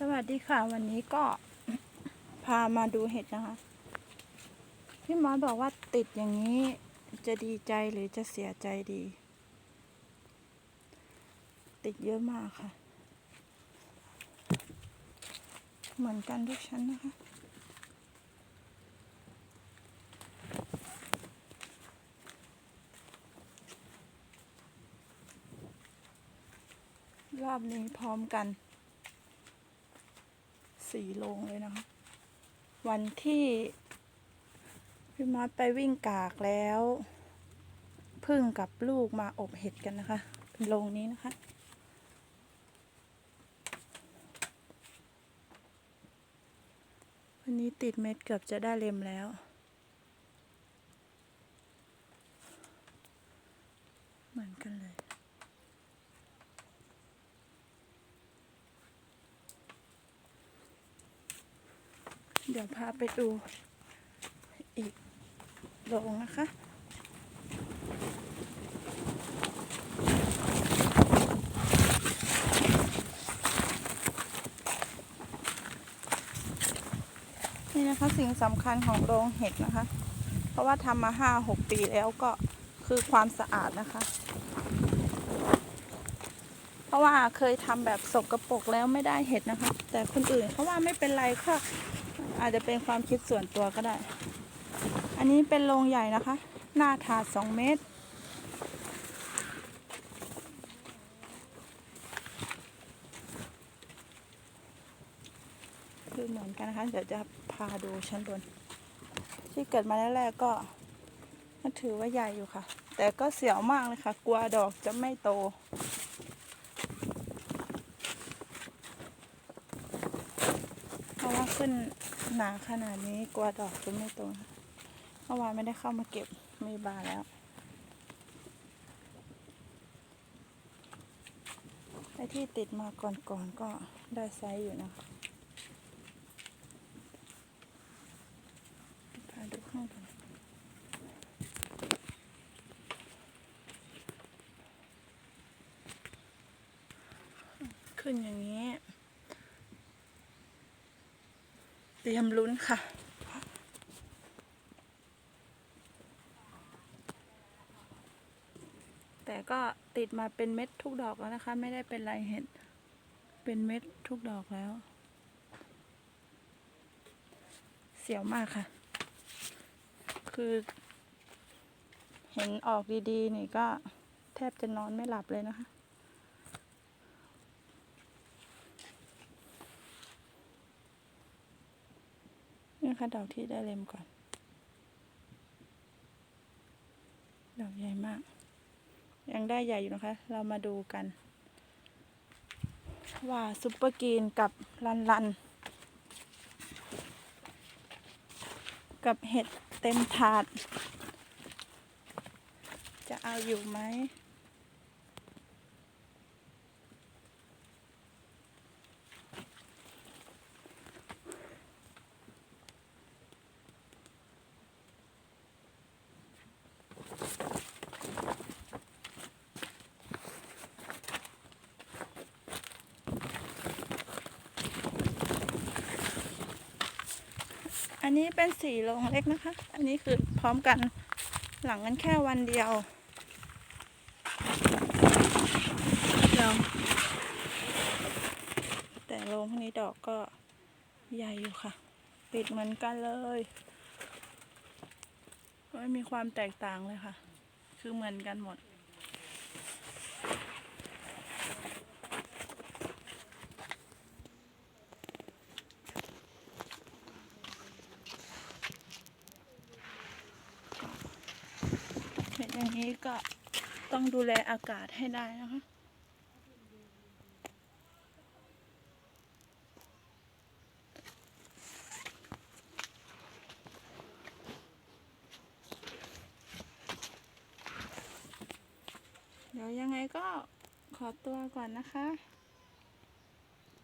สวัสดีค่ะ วันนี้ก็พามาดูเห็ดนะคะ พี่หมอบอกว่าติดอย่างนี้จะดีใจหรือจะเสียใจดี ติดเยอะมากค่ะ เหมือนกันทุกชั้นนะคะรอบนี้พร้อมกัน สี่โลงเลยนะคะ วันที่พี่มอสไปวิ่งกากแล้วพึ่งกับลูกมาอบเห็ดกันนะคะเป็นโรงนี้นะคะวันนี้ติดเม็ดเกือบจะได้เล็มแล้ว เหมือนกันเลย เดี๋ยวพาไปดูอีกโรงนะคะ นี่นะคะสิ่งสำคัญของโรงเห็ดนะคะ เพราะว่าทำมาห้าหกปีแล้วก็คือความสะอาดนะคะ เพราะว่าเคยทำแบบสกรปรกแล้วไม่ได้เห็ดนะคะ แต่คนอื่นเขาว่าไม่เป็นไรค่ะ อาจจะเป็นความคิดส่วนตัวก็ได้ อันนี้เป็นโรงใหญ่นะคะ หน้าถาดสองเมตร คือเหมือนกันนะคะ เดี๋ยวจะพาดูชั้นบน ที่เกิดมาแรกๆก็ถือว่าใหญ่อยู่ค่ะ แต่ก็เสียวมากเลยค่ะ กลัวดอกจะไม่โต เพราะว่า ขึ้นหนาขนาดนี้กลัวดอกจะไม่โตนะเมื่อวานไม่ได้เข้ามาเก็บไมีบานแล้วไอ้ที่ติดมาก่อนๆก็ได้ไซส์อยู่นะคะพาดูข้างบนขึ้นอย่างนี้ เตรียมลุ้นค่ะ แต่ก็ติดมาเป็นเม็ดทุกดอกแล้วนะคะ ไม่ได้เป็นลายเห็ด เป็นเม็ดทุกดอกแล้ว เสียวมากค่ะ คือ เห็นออกดีๆ นี่ก็แทบจะนอนไม่หลับเลยนะคะ นี่ค่ะดอกที่ได้เล็มก่อน ดอกใหญ่มาก ยังได้ใหญ่อยู่นะคะ เรามาดูกัน ว่าซุปเปอร์กรีนกับลันลัน กับเห็ดเต็มถาด จะเอาอยู่ไหม อันนี้เป็นสี่โรงเล็กนะคะ อันนี้คือพร้อมกันหลังกันแค่วันเดียวเดียวแต่โรงพวกนี้ดอกก็ใหญ่อยู่ค่ะ ติดเหมือนกันเลยไม่มีความแตกต่างเลยค่ะ คือเหมือนกันหมด เห็นอย่าง นี้ก็ต้องดูแลอากาศให้ได้นะคะ เดี๋ยวยังไงก็ขอตัวก่อนนะคะ